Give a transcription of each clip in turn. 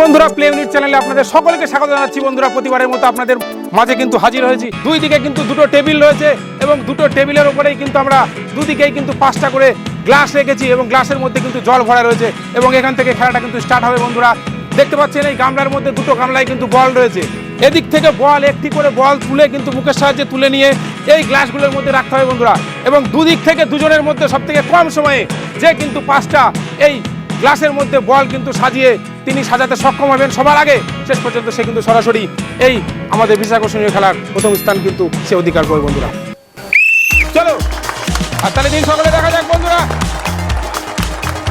বন্ধুরা play unit চ্যানেলে আপনাদের সকলকে স্বাগত জানাচ্ছি। বন্ধুরা, প্রতিবারের মতো আপনাদের মাঝে কিন্তু হাজির হয়েছি। দুই দিকে কিন্তু দুটো টেবিল রয়েছে এবং দুটো টেবিলের উপরেই কিন্তু আমরা দুদিকেই কিন্তু পাঁচটা করে গ্লাস রেখেছি এবং গ্লাসের মধ্যে কিন্তু জল ভরা রয়েছে এবং এখান থেকে খেলাটা কিন্তু স্টার্ট হবে বন্ধুরা। দেখতে পাচ্ছেন এই গামলার মধ্যে দুটো গামলায় কিন্তু বল রয়েছে। এদিক থেকে বল, একটি করে বল তুলে কিন্তু মুখের সাহায্যে তুলে নিয়ে এই গ্লাসগুলোর মধ্যে রাখতে হবে বন্ধুরা। এবং দুদিক থেকে দুজনের মধ্যে সব থেকে কম সময়ে যে কিন্তু পাঁচটা এই গ্লাসের মধ্যে বল কিন্তু সাজিয়ে তিনি সাজাতে সক্ষম হবেন সবার আগে। শেষ পর্যন্ত সে কিন্তু সরাসরি এই আমাদের বিশেষ আকর্ষণীয় খেলার প্রথম স্থান কিন্তু সে অধিকার করবে বন্ধুরা। চলো, আর তাহলে দিন সকালে দেখা যাক বন্ধুরা।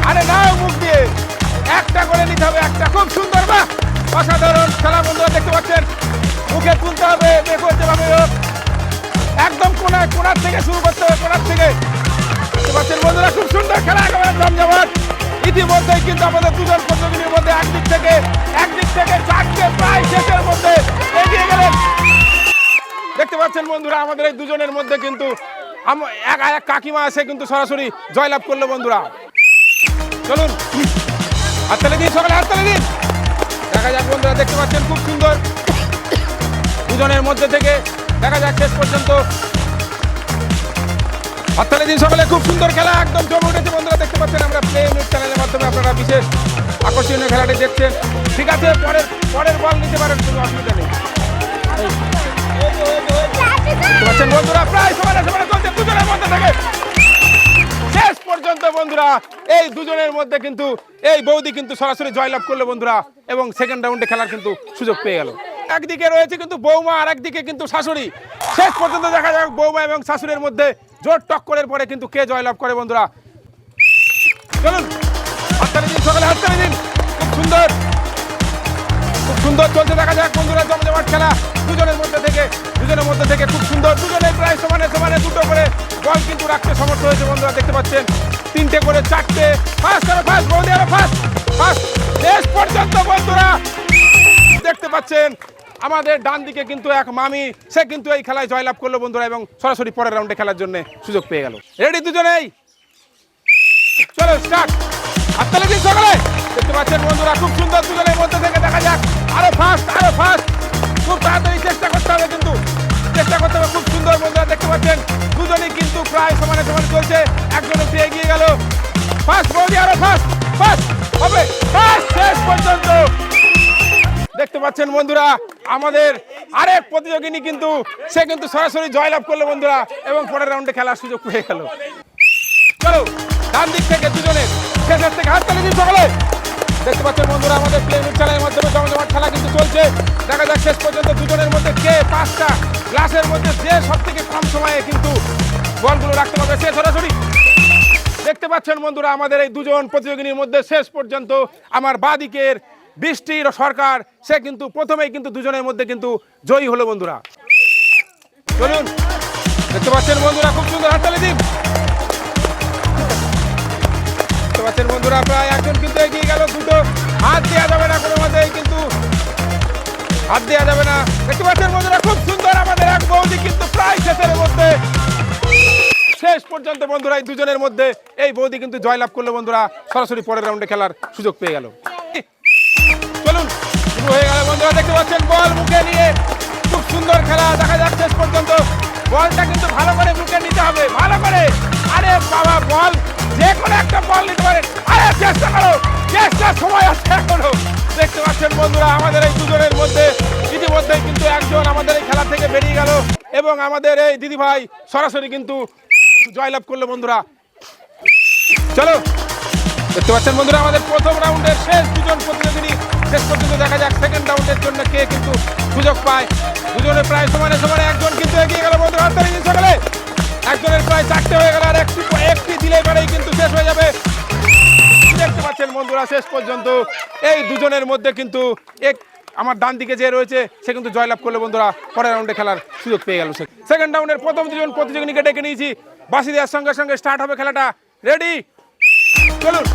আরে নাও মুখ দিয়ে। একটা করে নিতে হবে, একটা। খুব সুন্দর বা অসাধারণ খেলা বন্ধুরা, দেখতে পাচ্ছেন? মুখে তুলতে হবে দেখো যেভাবে হোক একদম কোনায়, কোনার থেকে শুরু করতে হবে, কোনার থেকে। দেখতে পাচ্ছেন বন্ধুরা, খুব সুন্দর খেলা, একেবারে জমজমাট ইতিমধ্যেই কিন্তু আমাদের দুজন প্রতিযোগীর মধ্যে একদিক থেকে একদিক থেকে চারটে প্রায় শেষের মধ্যে এগিয়ে গেলেন। দেখতে পাচ্ছেন বন্ধুরা, আমাদের এই দুজনের মধ্যে কিন্তু এক এক কাকিমা আছে কিন্তু সরাসরি জয়লাভ করল বন্ধুরা। চলুন। হাততালি দিন, সকালে হাততালি দিন। দেখা যাক বন্ধুরা, দেখতে পাচ্ছেন খুব সুন্দর। দুজনের মধ্যে থেকে দেখা যাক শেষ পর্যন্ত হাততালি দিন সকালে খুব সুন্দর খেলা, একদম জমে উঠেছে। বন্ধুরা, দেখতে পাচ্ছেন আমরা প্লে নিউজ চ্যানেলের মাধ্যমে আপনারা বিশেষ আকর্ষণীয় খেলাটি দেখছেন। ঠিক আছে, পরের পরের বল নিতে পারেন, কোনো অসুবিধা নেই। বন্ধুরা, প্রায় সমানে সমানে চলছে, দুজনের মধ্যে থেকে। শেষ পর্যন্ত বন্ধুরা, এই দুজনের মধ্যে কিন্তু, এই বৌদি কিন্তু সরাসরি জয়লাভ করল বন্ধুরা, এবং সেকেন্ড রাউন্ডে খেলার কিন্তু সুযোগ পেয়ে গেল। একদিকে রয়েছে কিন্তু বৌমা আর একদিকে কিন্তু শাশুড়ি। শেষ পর্যন্ত দেখা যাক বৌমা এবং শাশুড়ির মধ্যে জোর টক্করের পরে কিন্তু কে জয়লাভ করে বন্ধুরা? চলুন, হাততালি দিন সকালে, হাততালি দিন। খুব সুন্দর। খুব সুন্দর চলছে, দেখা যাক বন্ধুরা জমজমাট খেলা দুজনের মধ্যে থেকে, দুজনের মধ্যে থেকে খুব সুন্দর। দুজনে প্রায় সমানে সমানে দুটো করে বল কিন্তু রাখতে সমর্থ হয়েছে বন্ধুরা, দেখতে পাচ্ছেন। তিনটে করে চারটে। ফার্স্ট আরও ফার্স্ট বৌদি আরও ফার্স্ট ফার্স্ট শেষ পর্যন্ত বন্ধুরা, দেখতে পাচ্ছেন। আমাদের ডান দিকে কিন্তু এক মামি, সে কিন্তু এই খেলায় জয়লাভ করল বন্ধুরা এবং সরাসরি পরের রাউন্ডে খেলার জন্য সুযোগ পেয়ে গেল। রেডি দুজনেই? চলো স্টার্ট হাততালি দিন সকালে। দেখতে পাচ্ছেন বন্ধুরা, খুব সুন্দর দুজনের মধ্যে থেকে দেখা যাক। আরও ফাস্ট আরও ফাস্ট খুব তাড়াতাড়ি চেষ্টা করতে হবে কিন্তু। চেষ্টা করতে হবে, খুব সুন্দর বন্ধুরা, দেখতে পাচ্ছেন? দুজনেই কিন্তু প্রায় সমানে সমানে চলছে। একজন একটু এগিয়ে গেল। ফাস্ট বৌদি, আরও ফাস্ট ফাস্ট হবে ফাস্ট শেষ পর্যন্ত। দেখতে পাচ্ছেন বন্ধুরা আমাদের আরেক প্রতিযোগিনী কিন্তু, সে কিন্তু সরাসরি জয়লাভ করল বন্ধুরা এবং পরের রাউন্ডে খেলার সুযোগ পেয়ে গেল। চলো, ডান দিক থেকে দুজনের শেষের থেকে হাত তালি দিন সকলে দেখতে পাচ্ছেন বন্ধুরা, আমাদের প্লে চ্যানেলের মাধ্যমে জমজমাট খেলা কিন্তু চলছে। দেখা যাক শেষ পর্যন্ত দুজনের মধ্যে কে পাঁচটা গ্লাসের মধ্যে যে সব থেকে কম সময়ে কিন্তু বলগুলো রাখতে পারবে, সে সরাসরি। দেখতে পাচ্ছেন বন্ধুরা, আমাদের এই দুজন প্রতিযোগিনীর মধ্যে শেষ পর্যন্ত আমার বাদিকের বৃষ্টির সরকার, সে কিন্তু প্রথমেই কিন্তু দুজনের মধ্যে কিন্তু জয়ী হলো বন্ধুরা। চলুন, দেখতে পাচ্ছেন বন্ধুরা খুব সুন্দর হাততালি দিন। দেখতে পাচ্ছেন বন্ধুরা, প্রায় একজন কিন্তু এগিয়ে গেল, দুটো হাত দেওয়া যাবে না, কোনো মতেই কিন্তু হাত দেওয়া যাবে না। দেখতে পাচ্ছেন বন্ধুরা, খুব সুন্দর আমাদের এক বৌদি কিন্তু প্রায় শেষের মধ্যে শেষ পর্যন্ত বন্ধুরা, এই দুজনের মধ্যে এই বৌদি কিন্তু জয়লাভ করল বন্ধুরা, সরাসরি পরের রাউন্ডে খেলার সুযোগ পেয়ে গেল। শুরু হয়ে গেল বন্ধুরা, দেখতে পাচ্ছেন, বল মুখে নিয়ে খুব সুন্দর খেলা, দেখা যাক শেষ পর্যন্ত। বলটা কিন্তু ভালো করে মুখে নিতে হবে, ভালো করে। আরে বাবা, বল, যে কোনো একটা বল নিতে পারে। আরে চেষ্টা করো চেষ্টা সময় আছে এখনও। দেখতে পাচ্ছেন বন্ধুরা, আমাদের এই দুজনের মধ্যে, ইতিমধ্যেই কিন্তু একজন আমাদের এই খেলা থেকে বেরিয়ে গেল এবং আমাদের এই দিদিভাই সরাসরি কিন্তু জয়লাভ করল বন্ধুরা। চলো দেখতে পাচ্ছেন বন্ধুরা, আমাদের প্রথম রাউন্ডের শেষ দুজন প্রতিযোগিনী। শেষ পর্যন্ত দেখা যাক সেকেন্ড রাউন্ডের জন্য কে কিন্তু সুযোগ পায়। দুজনের প্রায় সমানে সমানে একজন কিন্তু এগিয়ে গেল বন্ধুরা হাততালি দিন সকালে একজনের প্রায় চারটে হয়ে গেল, আর একটি একটি দিলে পরেই কিন্তু শেষ হয়ে যাবে। দেখতে পাচ্ছেন বন্ধুরা, শেষ পর্যন্ত এই দুজনের মধ্যে কিন্তু এক আমার ডান দিকে যে রয়েছে, সে কিন্তু জয়লাভ করল বন্ধুরা, পরের রাউন্ডে খেলার সুযোগ পেয়ে গেল সেকেন্ড রাউন্ডের প্রথম দুজন প্রতিযোগিনীকে ডেকে নিয়েছি। বাসি দেওয়ার সঙ্গে সঙ্গে স্টার্ট হবে খেলাটা। রেডি চলুন।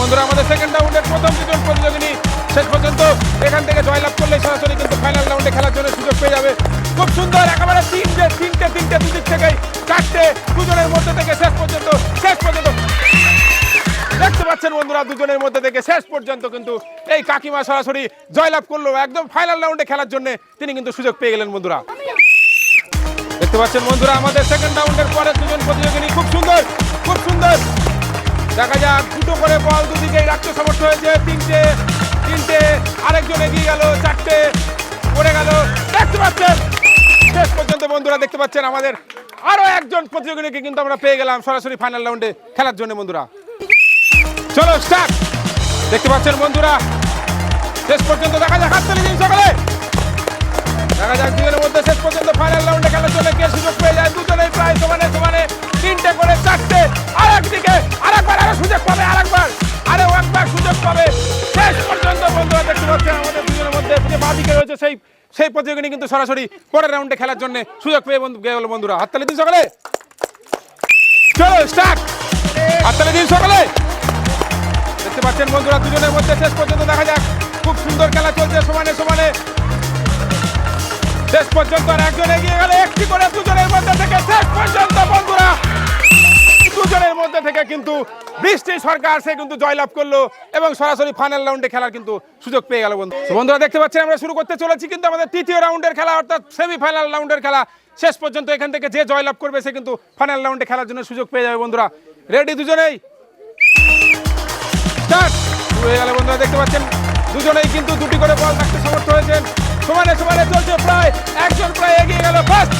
বন্ধুরা, আমাদের সেকেন্ড রাউন্ডের প্রথম দুজন প্রতিযোগিনী শেষ পর্যন্ত এখান থেকে জয়লাভ করলে সরাসরি কিন্তু ফাইনাল রাউন্ডে খেলার জন্য সুযোগ পেয়ে যাবে। খুব সুন্দর, একেবারে তিনটে তিনটে তিনটে দুদিক থেকেই চারটে দুজনের মধ্যে থেকে শেষ পর্যন্ত শেষ পর্যন্ত। দেখতে পাচ্ছেন বন্ধুরা, দুজনের মধ্যে থেকে শেষ পর্যন্ত কিন্তু এই কাকিমা সরাসরি জয়লাভ করল। একদম ফাইনাল রাউন্ডে খেলার জন্য তিনি কিন্তু সুযোগ পেয়ে গেলেন বন্ধুরা। দেখতে পাচ্ছেন বন্ধুরা, আমাদের সেকেন্ড রাউন্ডের পরে দুজন প্রতিযোগিনী খুব সুন্দর খুব সুন্দর। দেখা যাক, দুটো করে বল দুদিকেই রাখতে সমর্থ হয়েছে। তিনটে তিনটে, আরেকজন এগিয়ে গেল, চারটে, পড়ে গেল। দেখতে পাচ্ছেন, শেষ পর্যন্ত বন্ধুরা দেখতে পাচ্ছেন আমাদের আরও একজন প্রতিযোগিনীকে কিন্তু আমরা পেয়ে গেলাম সরাসরি ফাইনাল রাউন্ডে খেলার জন্য বন্ধুরা। চলো স্টার্ট দেখতে পাচ্ছেন বন্ধুরা, শেষ পর্যন্ত দেখা যাক হাততালি দিন সকালে। দেখা যাক, দুজনের মধ্যে শেষ পর্যন্ত ফাইনাল রাউন্ডে খেলার জন্য কে সুযোগ পেয়ে যায়, দুজনেই প্রায় সমানে সমানে তিনটে করে চারটে, আর একদিকে, আরও সুযোগ পাবে আরেকবার। আরও একবার সুযোগ পাবে। শেষ পর্যন্ত বন্ধুরা, দেখতে পাচ্ছেন আমাদের দুজনের মধ্যে যে বাদিকে রয়েছে সেই সেই প্রতিযোগিনী কিন্তু সরাসরি পরের রাউন্ডে খেলার জন্য সুযোগ পেয়ে বন্ধু গেল বন্ধুরা। হাততালি দিন সকালে। চলো স্টার্ট হাততালি দিন সকালে। দেখতে পাচ্ছেন বন্ধুরা, দুজনের মধ্যে শেষ পর্যন্ত দেখা যাক। খুব সুন্দর খেলা চলছে সমানে সমানে। শেষ পর্যন্ত আর একজন এগিয়ে গেল, একটি করে দুজনের মধ্যে থেকে। শেষ পর্যন্ত বন্ধুরা দুজনের মধ্যে থেকে কিন্তু বৃষ্টি সরকার, সে কিন্তু জয়লাভ করল এবং সরাসরি ফাইনাল রাউন্ডে খেলার কিন্তু সুযোগ পেয়ে গেল বন্ধু। বন্ধুরা, দেখতে পাচ্ছেন, আমরা শুরু করতে চলেছি কিন্তু আমাদের তৃতীয় রাউন্ডের খেলা, অর্থাৎ সেমিফাইনাল রাউন্ডের খেলা। শেষ পর্যন্ত এখান থেকে যে জয়লাভ করবে, সে কিন্তু ফাইনাল রাউন্ডে খেলার জন্য সুযোগ পেয়ে যাবে বন্ধুরা। রেডি দুজনেই? বন্ধুরা, দেখতে পাচ্ছেন, দুজনেই কিন্তু দুটি করে বল রাখতে সমর্থ হয়েছেন। সমানে সমানে চলছে প্রায়, একজন প্রায় এগিয়ে গেল। ফার্স্ট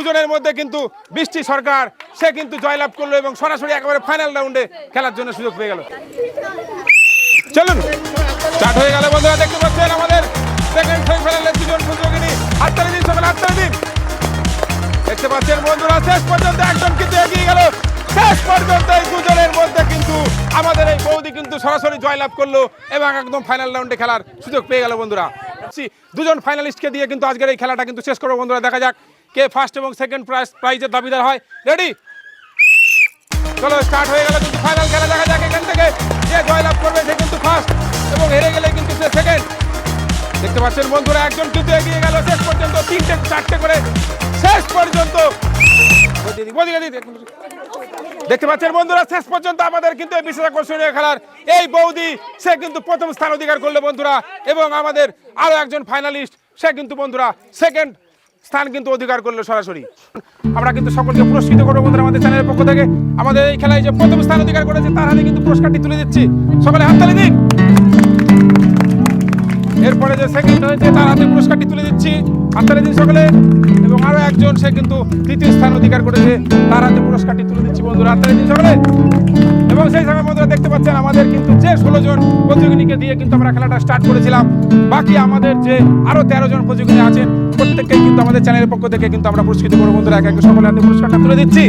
দুজনের মধ্যে কিন্তু বৃষ্টি সরকার, সে কিন্তু জয়লাভ করল এবং সরাসরি একেবারে ফাইনাল রাউন্ডে খেলার জন্য সুযোগ পেয়ে গেল। চলুন স্টার্ট হয়ে গেল বন্ধুরা, দেখতে পাচ্ছেন আমাদের সেকেন্ড সেমিফাইনালের দুজন দিন সকালে দিন। দেখতে পাচ্ছেন বন্ধুরা, শেষ পর্যন্ত একজন কিন্তু এগিয়ে গেল। শেষ পর্যন্ত এই দুজনের মধ্যে কিন্তু আমাদের এই বৌদি কিন্তু সরাসরি জয়লাভ করল এবং একদম ফাইনাল রাউন্ডে খেলার সুযোগ পেয়ে গেল বন্ধুরা। দুজন ফাইনালিস্টকে দিয়ে কিন্তু আজকের এই খেলাটা কিন্তু শেষ করব বন্ধুরা, দেখা যাক কে ফার্স্ট এবং সেকেন্ড প্রাইজ প্রাইজের দাবিদার হয়? রেডি চলো স্টার্ট হয়ে গেল কিন্তু ফাইনাল খেলা। দেখা যাক এখান থেকে যে জয়লাভ করবে, সে কিন্তু ফার্স্ট এবং হেরে গেলে কিন্তু সে সেকেন্ড দেখতে পাচ্ছেন বন্ধুরা, একজন কিন্তু এগিয়ে গেল। শেষ পর্যন্ত তিনটে, চারটে করে শেষ পর্যন্ত। দেখতে পাচ্ছেন বন্ধুরা, শেষ পর্যন্ত আমাদের কিন্তু এই বিশেষ আকর্ষণীয় খেলার এই বৌদি, সে কিন্তু প্রথম স্থান অধিকার করল বন্ধুরা। এবং আমাদের আরও একজন ফাইনালিস্ট সে কিন্তু বন্ধুরা সেকেন্ড স্থান কিন্তু অধিকার করল সরাসরি। আমরা কিন্তু সকলকে পুরস্কৃত করব বন্ধুরা আমাদের চ্যানেলের পক্ষ থেকে। আমাদের এই খেলায় যে প্রথম স্থান অধিকার করেছে, তার হাতে কিন্তু পুরস্কারটি তুলে দিচ্ছি। সকলে হাততালি দিন। এরপরে যে সেকেন্ড হয়েছে, তার হাতে পুরস্কারটি তুলে দিচ্ছি। হাততালি দিন সকলে। এবং আরও একজন সে কিন্তু তৃতীয় স্থান অধিকার করেছে, তার হাতে পুরস্কারটি তুলে দিচ্ছি বন্ধুরা। হাততালি দিন সকলে। এবং সেই সময় বন্ধুরা দেখতে পাচ্ছেন আমাদের কিন্তু যে ষোলো জন প্রতিযোগিনীকে দিয়ে কিন্তু আমরা খেলাটা স্টার্ট করেছিলাম। বাকি আমাদের যে আরও তেরো জন প্রতিযোগিনী আছেন, প্রত্যেককেই কিন্তু আমাদের চ্যানেলের পক্ষ থেকে কিন্তু আমরা পুরস্কৃত করব। বন্ধুরা, এক এক সকলে হাতে পুরস্কারটা তুলে দিচ্ছি।